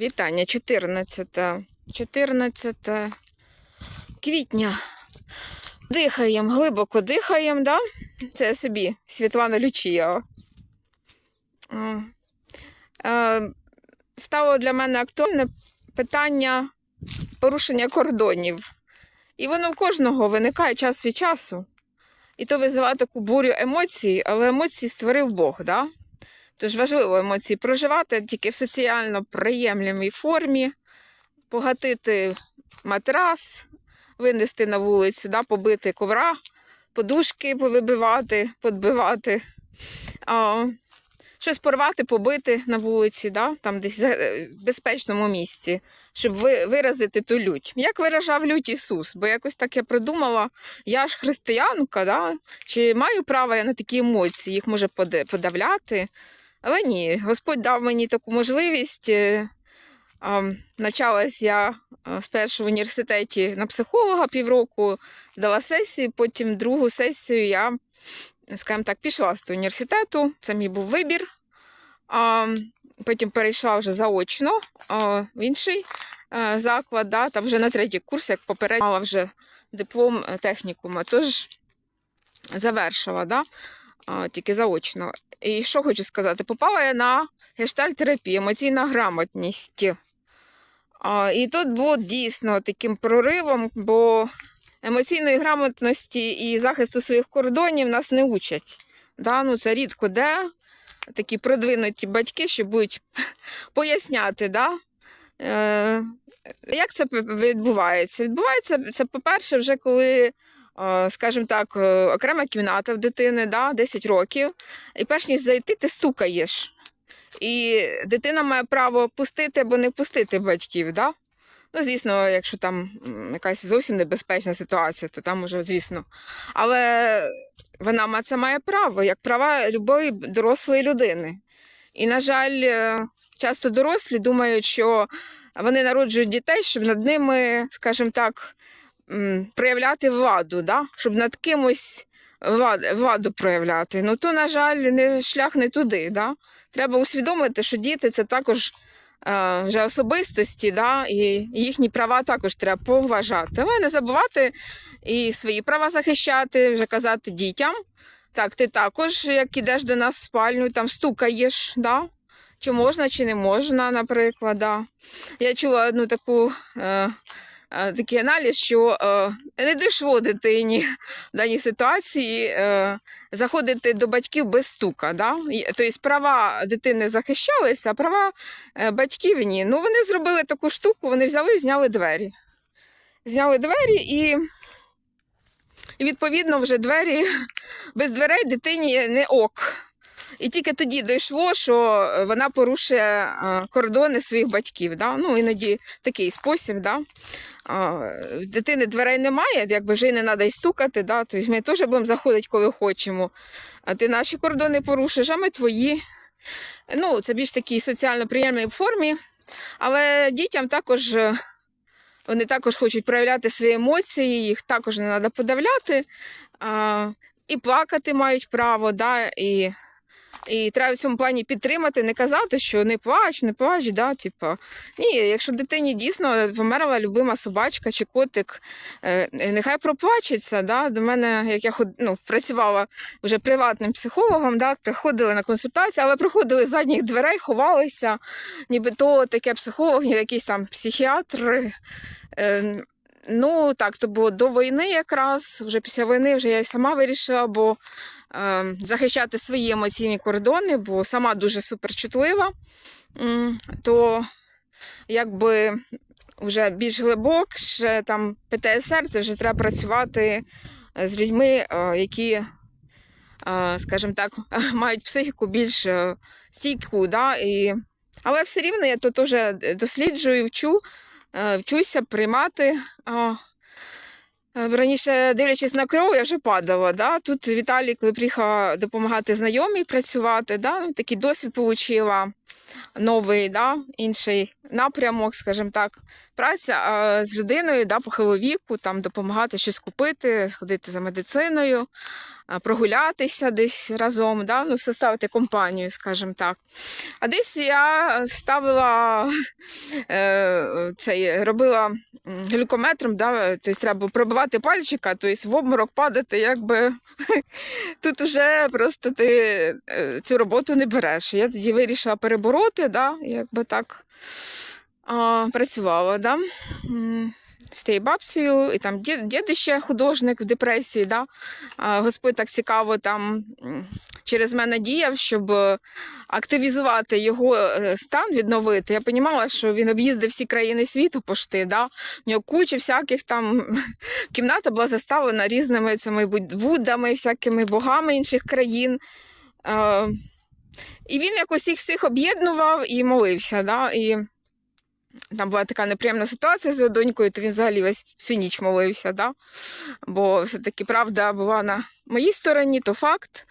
Вітання, 14. 14 квітня. Дихаємо, глибоко дихаємо, да? Це я собі Світлана. Е, Стало для мене актуальне питання порушення кордонів. І воно в кожного виникає час від часу. І то визиває таку бурю емоцій, але емоції створив Бог, да? Тож важливо емоції проживати тільки в соціально приємлемій формі, погатити матрас, винести на вулицю, да, побити ковра, подушки повибивати, подбивати, а, щось порвати, побити на вулиці, да, там десь в безпечному місці, щоб ви, виразити ту лють. Як виражав лють Ісус? Бо якось так я придумала, я ж християнка, да? чи маю право я на такі емоції, їх може подавляти. Але ні, Господь дав мені таку можливість. е, Навчалась я а, спершу в університеті на психолога півроку, дала сесію, потім другу сесію я, скажімо так, пішла з університету. Це мій був вибір. Потім перейшла вже заочно в інший е, заклад, да, там вже на третій курс, як попередньо мала вже диплом е, технікума. Тож завершила, да, а, тільки заочно. І що хочу сказати? Попала я на гештальт-терапію, емоційна грамотність. А, і тут було дійсно таким проривом, бо емоційної грамотності і захисту своїх кордонів нас не учать. Да? Ну, це рідко де такі продвинуті батьки, що будуть поясняти, да? е, як це відбувається? Відбувається це, по-перше, вже коли скажімо так, е, окрема кімната в дитини, да, 10 років, і перш ніж зайти, ти стукаєш. І дитина має право пустити або не пустити батьків. Да? Ну, звісно, якщо там якась зовсім небезпечна ситуація, то там уже, звісно. Але вона це має право, як права любої дорослої людини. І, на жаль, е, часто дорослі думають, що вони народжують дітей, щоб над ними, скажімо так, проявляти владу, да? щоб над кимось владу, владу проявляти. Ну то, на жаль, не, шлях не туди. Да? Треба усвідомити, що діти це також е, вже особистості, да? і їхні права також треба поважати. Але не забувати і свої права захищати, вже казати дітям. Так, ти також, як ідеш до нас в спальню, там стукаєш, да? чи можна, чи не можна, наприклад. Да? Я чула одну таку. Е, Такий аналіз, що е, не дійшло дитині в даній ситуації е, заходити до батьків без стука. Да? Тобто права дитини захищалися, а права е, батьків ні. Ну, вони зробили таку штуку, вони взяли і зняли двері. Зняли двері і, і відповідно, вже двері без дверей дитині не ок. І тільки тоді дійшло, що вона порушує е, кордони своїх батьків. Да? Ну, іноді такий спосіб. Да? В дитини дверей немає, якби вже й не треба й стукати, да? тобто ми теж будемо заходити, коли хочемо. А ти наші кордони порушиш, а ми твої. Ну, це більш такій соціально приємній формі. Але дітям також е, вони також хочуть проявляти свої емоції, їх також не треба подавляти. І плакати мають право, да? і і треба в цьому плані підтримати, не казати, що не плач, не плач, да, типу. Ні, якщо дитині дійсно померла любима собачка чи котик, е, нехай проплачеться. Да. До мене, як я ну, працювала вже приватним психологом, да, приходили на консультації, але приходили з задніх дверей, ховалися, ніби то таке психолог, якийсь там психіатр. Е, Ну, так, то було до війни якраз, вже після війни вже я й сама вирішила, бо е, захищати свої емоційні кордони, бо сама дуже суперчутлива, то якби вже більш глибокше там ПТСР, це вже треба працювати з людьми, е, які, е, скажімо так, мають психіку більш е, стійку. Да? І... Але все рівно я то теж досліджую, вчу, е, вчуся приймати. Е, Раніше, дивлячись на кров, я вже падала. Да? Тут Віталій, коли приїхала допомагати знайомій працювати, да? ну, такий досвід отримала новий, да? інший. напрямок, скажімо так, праця з людиною да, похилого віку, там допомагати щось купити, сходити за медициною, прогулятися десь разом, да, ну, составити компанію, скажімо так. А десь я ставила е, цей, робила глюкометром, да, тобто треба пробивати пальчика, тобто в обморок падати, якби тут вже просто ти е, цю роботу не береш. Я тоді вирішила перебороти, да, якби так а, працювала. Да. З тією бабцею, і там дід, ще художник в депресії, да? а, Господь так цікаво там через мене діяв, щоб активізувати його е, стан, відновити. Я розуміла, що він об'їздив всі країни світу пошти. Да? У нього куча всяких там кімната була заставлена різними цими вудами, всякими богами інших країн. Е, і він якось їх всіх об'єднував і молився. Да? І там була така неприємна ситуація з його донькою, то він взагалі весь всю ніч молився. Да? Бо все-таки правда була на моїй стороні, то факт.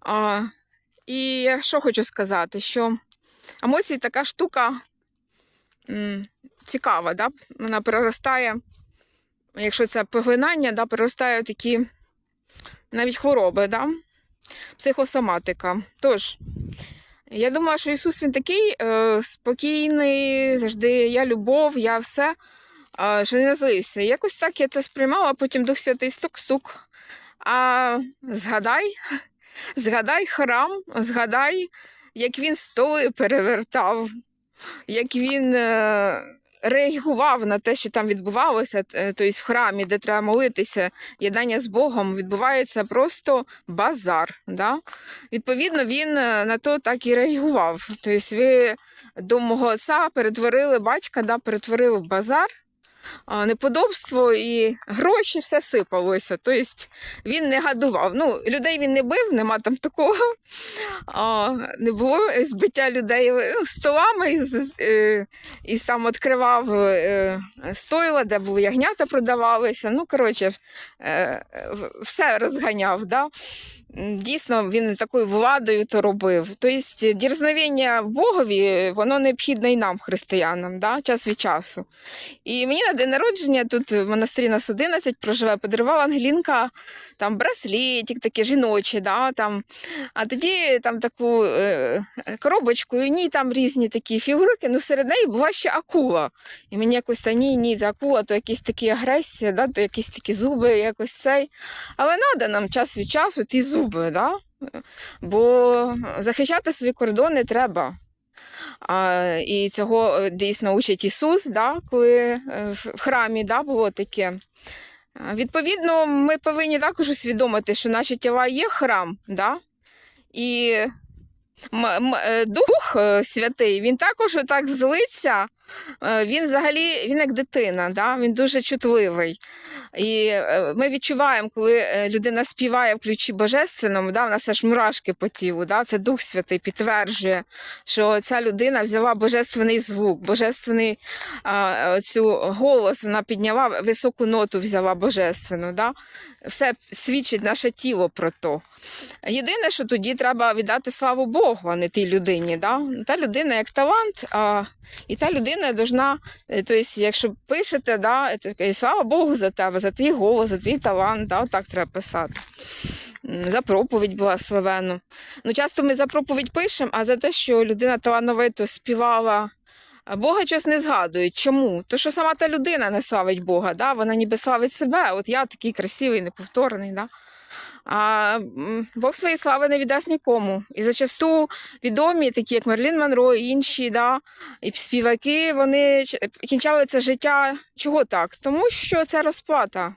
А, і що хочу сказати, що емоції така штука м, цікава, да? вона переростає, якщо це поглинання, да, переростає такі навіть хвороби, да? психосоматика. Тож, я думаю, що Ісус він такий е, спокійний, завжди я любов, я все, е, що не злився. Якось так я це сприймала, а потім Дух Святий стук-стук. А згадай, згадай храм, згадай, як він столи перевертав, як він е, реагував на те, що там відбувалося, тобто в храмі, де треба молитися, єднання з Богом, відбувається просто базар. Да? Відповідно, він е, на то так і реагував. Тобто ви до мого отця перетворили батька, да, перетворили в базар. Неподобство і гроші все сипалося. Тобто він не гадував. Ну, людей він не бив, нема там такого. А, не було збиття людей ну, столами і, з- е, і сам відкривав е, стойла, де були ягнята продавалися. Ну, коротше, е, все розганяв. Да? Дійсно, він такою владою то робив. Тобто, дірзновення в Богові, воно необхідне і нам, християнам, да? час від часу. І мені на день народження тут в монастирі нас 11 проживе, подарувала Ангелінка там браслетик такий жіночий, да, там. а тоді там таку е, коробочку, і в ній там різні такі фігурки, ну серед неї була ще акула. І мені якось та ні, ні, та акула, то якісь такі агресії, да, то якісь такі зуби, якось цей. Але треба нам час від часу ті зуби, да? бо захищати свої кордони треба. А, і цього е, дійсно учить Ісус, да, коли е, в храмі да, було таке. Відповідно, ми повинні також усвідомити, що наші тіла є храм, да? і Дух е, Святий, він також так злиться. Е, Він взагалі він як дитина, да? він дуже чутливий. І е, ми відчуваємо, коли е, людина співає в ключі божественному, да? в нас аж мурашки по тілу. Да? Це Дух Святий підтверджує, що ця людина взяла божественний звук, божественний а, цю голос, вона підняла високу ноту, взяла божественну. Да? Все свідчить наше тіло про то. Єдине, що тоді треба віддати славу Богу, а не тій людині. Да? Та людина як талант, а, і та людина должна, е, тобто, якщо пишете, да, то таке, слава Богу за тебе, за твій голос, за твій талант, да, так треба писати. За проповідь благословену. Ну, часто ми за проповідь пишемо, а за те, що людина талановито співала. Бога щось не згадують. Чому? То що сама та людина не славить Бога, да? вона ніби славить себе. От я такий красивий, неповторний. Да? А Бог своєї слави не віддасть нікому. І зачасту відомі, такі як Мерлін Монро і інші, да, і співаки, вони кінчали це життя. Чого так? Тому що це розплата.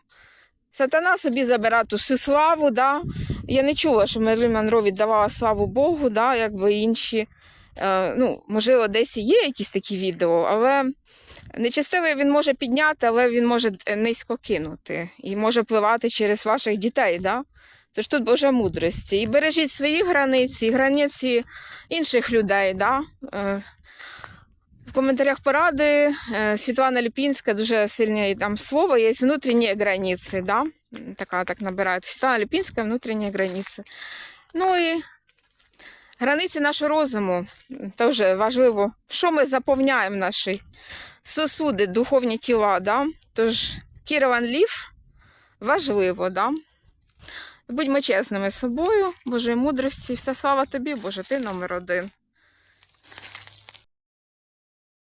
Сатана собі забере ту всю славу. Да? Я не чула, що Мерлін Монро віддавала славу Богу, да, якби інші. Е, ну, можливо, десь є якісь такі відео, але нечестивий він може підняти, але він може е, низько кинути і може впливати через ваших дітей. Да? Тож тут Божа мудрість. І бережіть свої границі, границі інших людей. Да? Е, В коментарях поради е, Світлана Ліпінська дуже сильне там слово є внутрішні границі. Да? Така так набирає. Світлана Ліпінська внутрішні границі. Ну і Границі нашого розуму теж важливо, що ми заповняємо наші сосуди, духовні тіла. Да? Тож Кірован Лів важливо, да? Будьмо чесними з собою, Божої мудрості, вся слава тобі, Боже, ти номер один.